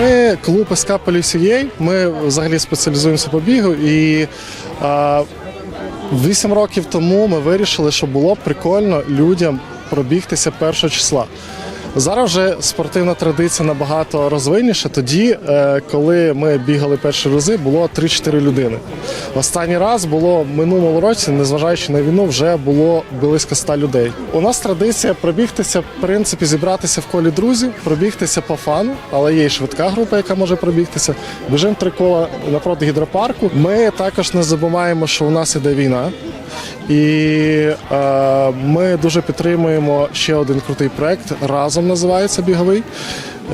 Ми клуб СК Полісієй. Ми взагалі спеціалізуємося по бігу. І а, 8 років тому ми вирішили, що було прикольно людям пробігтися першого числа. Зараз вже спортивна традиція набагато розвинніша. Тоді, е, коли ми бігали перші рази, було 3-4 людини. Останній раз було в минулому році, незважаючи на війну, вже було близько 100 людей. У нас традиція пробігтися, в принципі, зібратися в колі друзів, пробігтися по фану, але є і швидка група, яка може пробігтися. Біжимо три кола напроти гідропарку. Ми також не забуваємо, що у нас іде війна. І е, ми дуже підтримуємо ще один крутий проект. Разом називається біговий.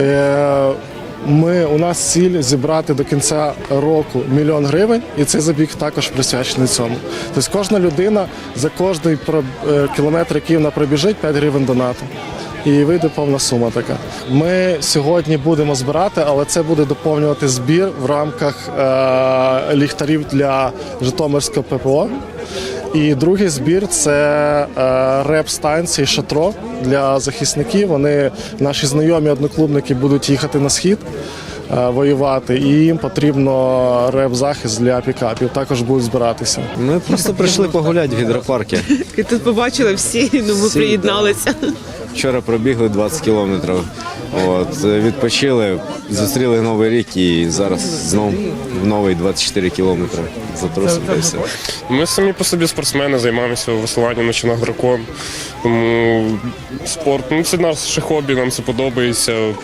Е, ми, у нас ціль зібрати до кінця року мільйон гривень, і цей забіг також присвячений цьому. Тобто кожна людина за кожний е, кілометр, який вона пробіжить, 5 гривень донату. І вийде повна сума така. Ми сьогодні будемо збирати, але це буде доповнювати збір в рамках е, ліхтарів для Житомирського ППО. І другий збір це е, реп-станції Шатро для захисників. Вони наші знайомі одноклубники будуть їхати на схід. е, Воювати, і їм потрібно реп-захист для пікапів. Також будуть збиратися. Ми просто прийшли погуляти в гідропарку. І тут побачили всі, ну ми Всі, приєдналися. Вчора пробігли 20 кілометрів. От, відпочили, зустріли новий рік і зараз знов в новий 24 кілометри. Все. Ми самі по собі спортсмени займаємося веслуванням на чинах дракон. Тому спорт ну, це наше хобі, нам це подобається.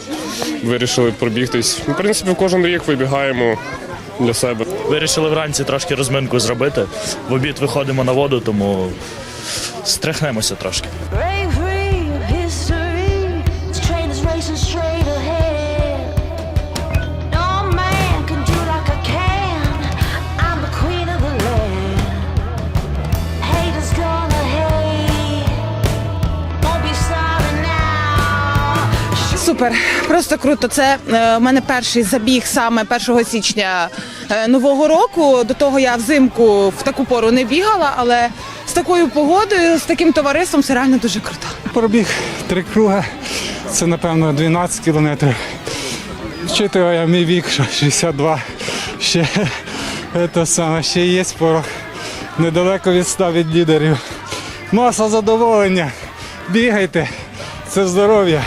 Вирішили пробігтись. В принципі, кожен рік вибігаємо для себе. Вирішили вранці трошки розминку зробити. В обід виходимо на воду, тому стряхнемося трошки. Супер, просто круто. Це е, у мене перший забіг саме 1 січня е, нового року. До того я взимку в таку пору не бігала, але з такою погодою, з таким товариством це реально дуже круто. Пробіг три круги, це напевно 12 кілометрів. Вчитує мій вік, що 62, ще, це саме, ще є порох. Недалеко відстав від лідерів. Маса задоволення. Бігайте, це здоров'я.